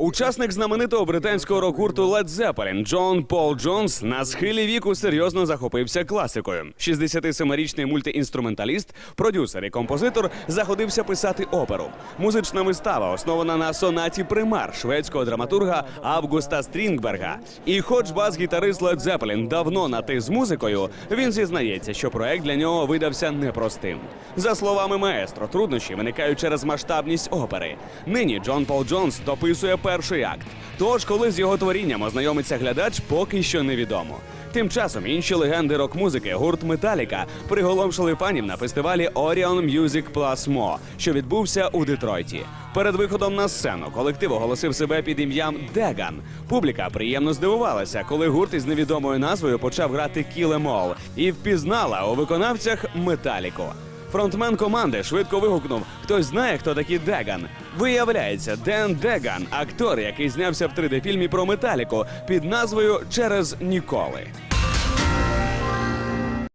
Учасник знаменитого британського рок-гурту Led Zeppelin Джон Пол Джонс на схилі віку серйозно захопився класикою. 67-річний мультиінструменталіст, продюсер і композитор заходився писати оперу. Музична вистава основана на сонаті примар шведського драматурга Августа Стрінгберга. І хоч бас-гітарист Led Zeppelin давно на ти з музикою, він зізнається, що проект для нього видався непростим. За словами маестро, труднощі виникають через масштабність опери. Нині Джон Пол Джонс дописує перший акт. Тож, коли з його творінням ознайомиться глядач, поки що невідомо. Тим часом інші легенди рок-музики гурт Металіка приголомшили фанів на фестивалі Orion Music Plus Mo, що відбувся у Детройті. Перед виходом на сцену колектив оголосив себе під ім'ям Деган. Публіка приємно здивувалася, коли гурт із невідомою назвою почав грати All і впізнала у виконавцях Металіку. Фронтмен команди швидко вигукнув: Хтось знає, хто такий Деган. Виявляється, Ден Деган, актор, який знявся в 3D-фільмі про Металіку під назвою Через ніколи.